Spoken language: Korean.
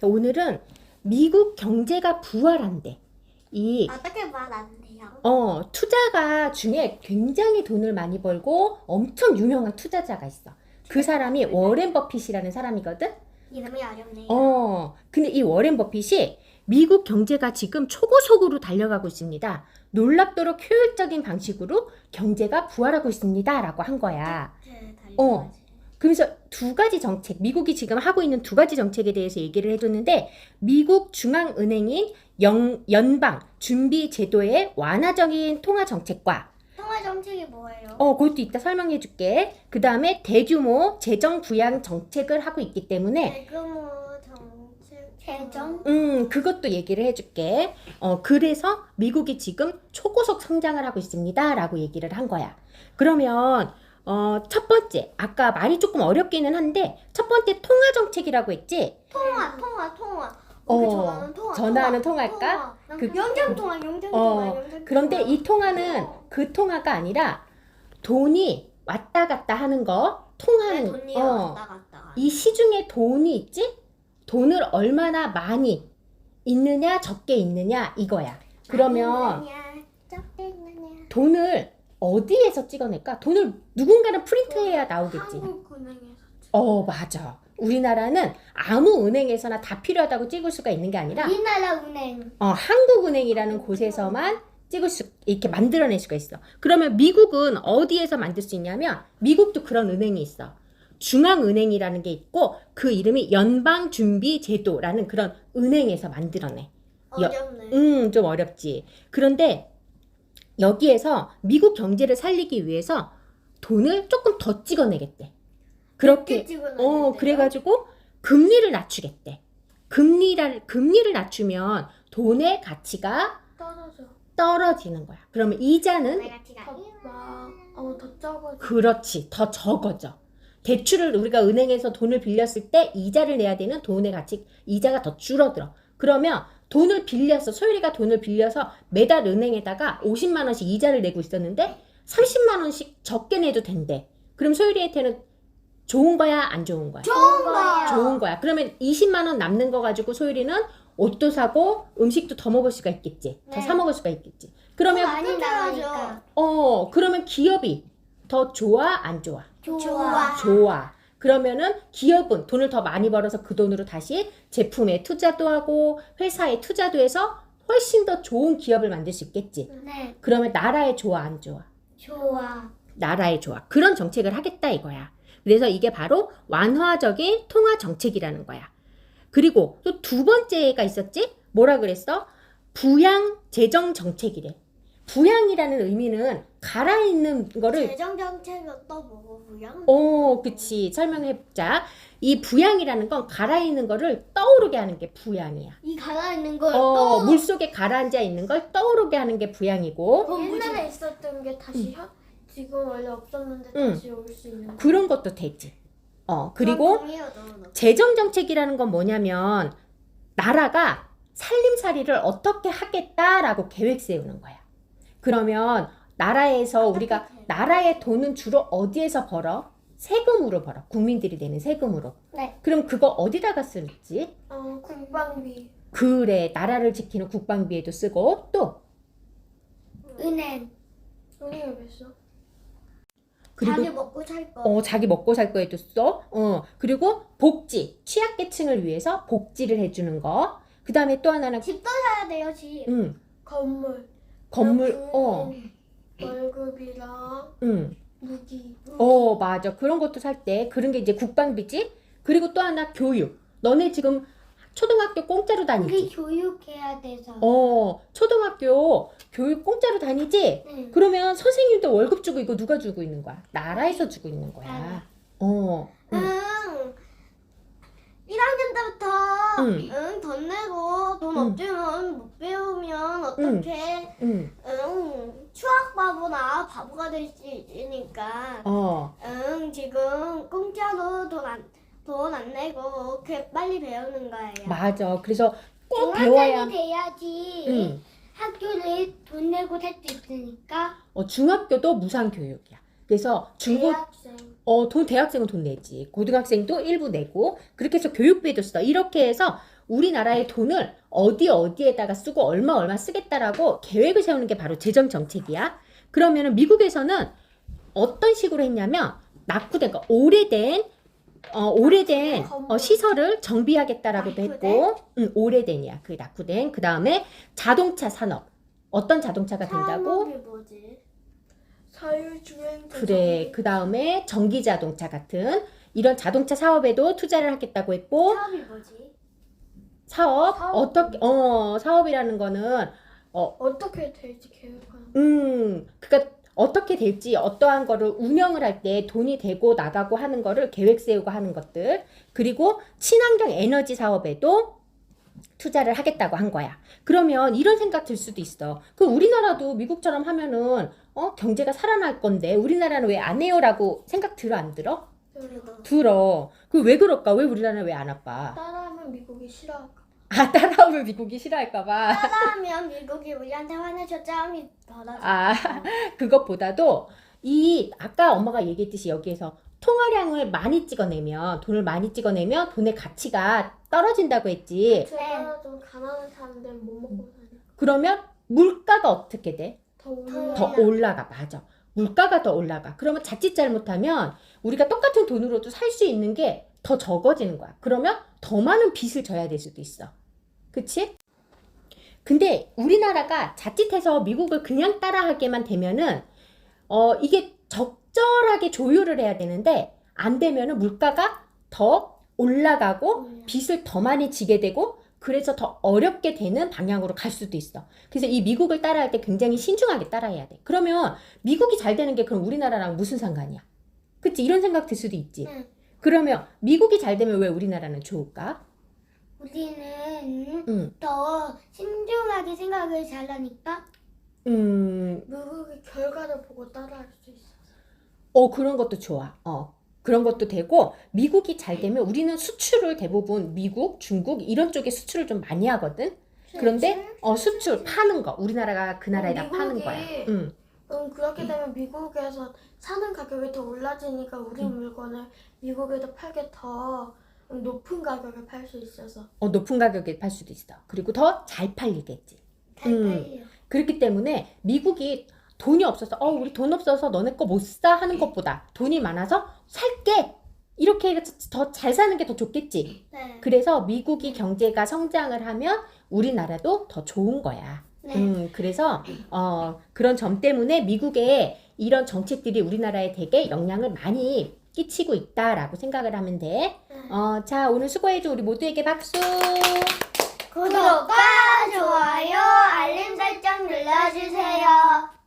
자, 오늘은 미국 경제가 부활한대. 이 어떻게 말안 돼요? 어, 투자가 중에 굉장히 돈을 많이 벌고 엄청 유명한 투자자가 있어. 그 사람이 워렌 버핏이라는 사람이거든. 이름이 어렵네요. 어, 근데 이 워렌 버핏이 미국 경제가 지금 초고속으로 달려가고 있습니다. 놀랍도록 효율적인 방식으로 경제가 부활하고 있습니다. 라고 한 거야. 네, 어. 그래서 두 가지 정책, 미국이 지금 하고 있는 두 가지 정책에 대해서 얘기를 해줬는데, 미국 중앙은행인 영, 연방 준비 제도의 완화적인 통화 정책과, 통화 정책이 뭐예요? 어, 그것도 이따 설명해 줄게. 그 다음에 대규모 재정 부양 정책을 하고 있기 때문에, 대규모 정책 재정 음, 그것도 얘기를 해줄게. 어, 그래서 미국이 지금 초고속 성장을 하고 있습니다. 라고 얘기를 한 거야. 그러면, 어, 첫 번째, 아까 말이 조금 어렵기는 한데, 첫 번째 통화 정책이라고 했지? 통화 통화 통화 어, 우리 전화는 통화 전화하는 통화할까? 통화. 그- 영장 통화 영장 어, 통화 영장 그런데 통화. 이 통화는 그 통화가 아니라 돈이 왔다 갔다 하는 거, 네, 통화는, 돈이 어, 왔다 갔다 이 시중에 돈이 있지? 돈을 얼마나 많이 있느냐, 적게 있느냐, 이거야. 그러면 돈을 어디에서 찍어낼까? 돈을 누군가는 프린트해야 나오겠지. 한국은행에서 어, 맞아. 우리나라는 아무 은행에서나 다 필요하다고 찍을 수가 있는 게 아니라 우리나라 은행 어, 한국은행이라는 곳에서만 찍을 수 이렇게 만들어낼 수가 있어. 그러면 미국은 어디에서 만들 수 있냐면 미국도 그런 은행이 있어. 중앙은행이라는 게 있고 그 이름이 연방준비제도라는 그런 은행에서 만들어내. 여- 어렵네. 음, 좀 어렵지. 그런데 여기에서 미국 경제를 살리기 위해서 돈을 조금 더 찍어내겠대. 그렇게 어, 그래가지고 금리를 낮추겠대. 금리를 금리를 낮추면 돈의 가치가 떨어져. 떨어지는 거야. 그러면 이자는 어더 적어. 그렇지 더 적어져. 대출을 우리가 은행에서 돈을 빌렸을 때 이자를 내야 되는 돈의 가치 이자가 더 줄어들어. 그러면 돈을 빌려서 소율이가 돈을 빌려서 매달 은행에다가 50만 원씩 이자를 내고 있었는데 30만 원씩 적게 내도 된대. 그럼 소율이한테는 좋은 거야 안 좋은 거야? 좋은 거야. 좋은 거야. 그러면 20만 원 남는 거 가지고 소율이는 옷도 사고 음식도 더 먹을 수가 있겠지. 더 네. 사 먹을 수가 있겠지. 그러면 많이 나가니까. 어 그러면 기업이 더 좋아 안 좋아? 좋아. 좋아. 그러면은 기업은 돈을 더 많이 벌어서 그 돈으로 다시 제품에 투자도 하고 회사에 투자도 해서 훨씬 더 좋은 기업을 만들 수 있겠지. 네. 그러면 나라에 좋아 안 좋아? 좋아. 나라에 좋아. 그런 정책을 하겠다 이거야. 그래서 이게 바로 완화적인 통화 정책이라는 거야. 그리고 또 두 번째가 있었지? 뭐라 그랬어? 부양 재정 정책이래. 부양이라는 의미는 갈아있는 거를 재정 정책이 또 뭐고요? 어, 그치. 설명해보자. 이 부양이라는 건 갈아있는 거를 떠오르게 하는 게 부양이야. 이 가라 있는 걸 어, 또 물속에 가라앉아 있는 걸 떠오르게 하는 게 부양이고, 옛날에 있었던 게 다시 혀, 지금 원래 없었는데 응. 다시 올 수 있는. 그런 것도 되지. 어, 그리고 재정 정책이라는 건 뭐냐면, 나라가 살림살이를 어떻게 하겠다라고 계획 세우는 거야. 그러면, 나라에서 우리가, 나라의 돈은 주로 어디에서 벌어? 세금으로 벌어. 국민들이 내는 세금으로. 네. 그럼 그거 어디다가 쓸지? 어 국방비. 그래 나라를 지키는 국방비에도 쓰고 또 은행. 은행 왜 써? 그리고 자기 먹고 살 거. 어 자기 먹고 살 거에도 써. 어 그리고 복지 취약계층을 위해서 복지를 해주는 거. 그 다음에 또 하나는 집도 사야 돼요 집. 음 건물. 건물 그어 월급이랑 음. 무기. 어 맞아 그런 것도 살 때 그런 게 이제 국방비지. 그리고 또 하나 교육. 너네 지금 초등학교 공짜로 우리 다니지? 교육해야 돼서. 어 초등학교 교육 공짜로 다니지? 응. 그러면 선생님도 월급 주고 이거 누가 주고 있는 거야? 나라에서 주고 있는 거야. 어. 응. 응. 1학년 때부터 응. 응, 돈 내고 돈 응. 없으면 못 배 우면 어떻게 응. 응, 추억 바보나 바보가 될 수 있으니까 어. 응, 지금 공짜로 돈안돈안 내고 그 빨리 배우는 거예요. 맞아. 그래서 꼭 배워야. 돼야지 응. 학교를 돈 내고 살 수 있으니까 어, 중학교도 무상 교육이야. 그래서 중고 대학생 어, 돈 대학생은 돈 내지. 고등학생도 일부 내고 그렇게 해서 교육비도 써. 이렇게 해서 우리나라의 돈을 어디 어디에다가 쓰고 얼마 얼마 쓰겠다라고 계획을 세우는 게 바로 재정 정책이야. 그러면은 미국에서는 어떤 식으로 했냐면 낙후된 거 오래된 어, 오래된 어, 시설을 정비하겠다라고도 했고, 응, 오래된이야. 그 낙후된. 그 다음에 자동차 산업. 어떤 자동차가 된다고? 자율주행 그래. 그 다음에 전기 자동차 같은 이런 자동차 사업에도 투자를 하겠다고 했고, 사업이 뭐지? 사업, 사업. 어떻게, 어, 사업이라는 거는, 어떻게 될지 계획하는 음, 그니까 어떻게 될지 어떠한 거를 운영을 할 때 돈이 되고 나가고 하는 거를 계획 세우고 하는 것들. 그리고 친환경 에너지 사업에도 투자를 하겠다고 한 거야. 그러면 이런 생각 들 수도 있어. 그 우리나라도 미국처럼 하면은 어, 경제가 살아날 건데 우리나라는 왜 안 해요라고 생각 들어 안 들어? 들어. 그 왜 그럴까? 왜 우리나라는 왜 안 아빠? 따라하면 미국이 싫어할까 아, 따라오면 미국이 싫어할까 봐. 따라하면 미국이 우리한테 화내서 싸움이 벌어져. 아, 그것보다도 이 아까 엄마가 얘기했듯이 여기에서 통화량을 많이 찍어내면 돈을 많이 찍어내면 돈의 가치가 떨어진다고 했지. 좀 가난한 사람들은 못 먹고 사니까 그러면 물가가 어떻게 돼? 더 올라 더 올라가. 맞아. 물가가 더 올라가. 그러면 자칫 잘못하면 우리가 똑같은 돈으로도 살 수 있는 게 더 적어지는 거야. 그러면 더 많은 빚을 져야 될 수도 있어. 그치? 근데 우리나라가 자칫해서 미국을 그냥 따라하게만 되면은 어 이게 적절하게 조율을 해야 되는데 안 되면은 물가가 더 올라가고 빚을 더 많이 지게 되고 그래서 더 어렵게 되는 방향으로 갈 수도 있어. 그래서 이 미국을 따라할 때 굉장히 신중하게 따라해야 돼. 그러면 미국이 잘 되는 게 그럼 우리나라랑 무슨 상관이야? 그치? 이런 생각 들 수도 있지. 응. 그러면 미국이 잘 되면 왜 우리나라는 좋을까? 우리는 음, 더 신중하게 생각을 잘하니까 음, 미국의 결과를 보고 따라할 수 있어 어, 그런 것도 좋아. 어. 그런 것도 되고, 미국이 잘 되면 우리는 수출을 대부분 미국, 중국 이런 쪽에 수출을 좀 많이 하거든? 그런데, 어, 수출, 파는 거. 우리나라가 그 나라에다 파는 거야. 응. 음, 그렇게 되면 미국에서 사는 가격이 더 올라지니까 우리 음. 물건을 미국에도 팔게 더 높은 가격에 팔 수 있어서 어, 높은 가격에 팔 수도 있어. 그리고 더 잘 팔리겠지. 잘 음. 팔려. 그렇기 때문에 미국이 돈이 없어서, 어, 우리 돈 없어서 너네 거 못 사 하는 것보다 돈이 많아서 살게! 이렇게 더 잘 사는 게 더 좋겠지. 네. 그래서 미국이 경제가 성장을 하면 우리나라도 더 좋은 거야. 네. 음, 그래서 어, 그런 점 때문에 미국의 이런 정책들이 우리나라에 되게 영향을 많이 끼치고 있다라고 생각을 하면 돼. 어, 자, 오늘 수고해줘. 우리 모두에게 박수. 구독과 좋아요, 알림 설정 눌러주세요.